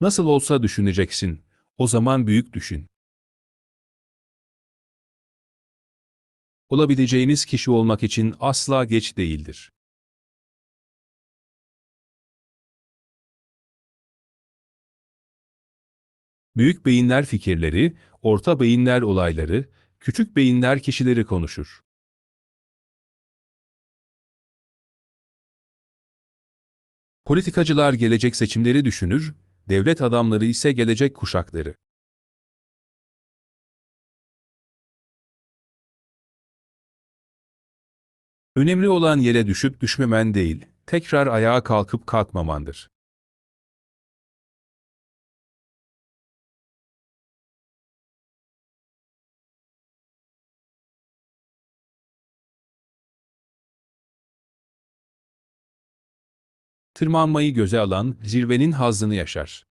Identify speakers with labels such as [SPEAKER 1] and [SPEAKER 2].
[SPEAKER 1] Nasıl olsa düşüneceksin. O zaman büyük düşün. Olabileceğiniz kişi olmak için asla geç değildir. Büyük beyinler fikirleri, orta beyinler olayları, küçük beyinler kişileri konuşur. Politikacılar gelecek seçimleri düşünür, devlet adamları ise gelecek kuşakları. Önemli olan yere düşüp düşmemen değil, tekrar ayağa kalkıp kalkmamandır. Tırmanmayı göze alan, zirvenin hazzını yaşar.